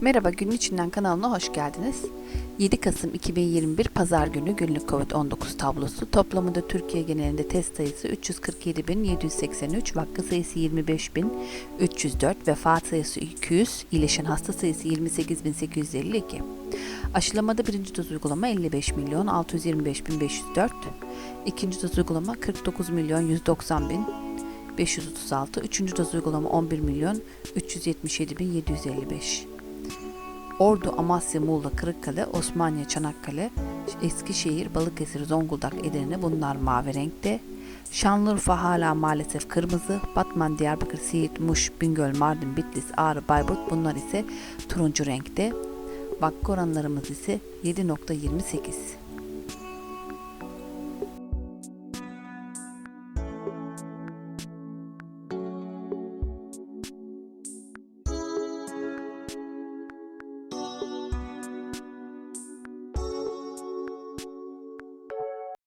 Merhaba Günün İçinden kanalına hoş geldiniz. 7 Kasım 2021 Pazar günü günlük COVID-19 tablosu. Toplamında Türkiye genelinde test sayısı 347.783, vaka sayısı 25.304, vefat sayısı 200, iyileşen hasta sayısı 28.852. Aşılamada birinci doz uygulama 55 milyon 625 bin 504, ikinci doz uygulama 49 milyon 190 bin 536, üçüncü doz uygulama 11 milyon 377 bin 755. Ordu, Amasya, Muğla, Kırıkkale, Osmaniye, Çanakkale, Eskişehir, Balıkesir, Zonguldak, Edirne bunlar mavi renkte. Şanlıurfa hala maalesef kırmızı. Batman, Diyarbakır, Siirt, Muş, Bingöl, Mardin, Bitlis, Ağrı, Bayburt bunlar ise turuncu renkte. Vaka oranlarımız ise 7.28.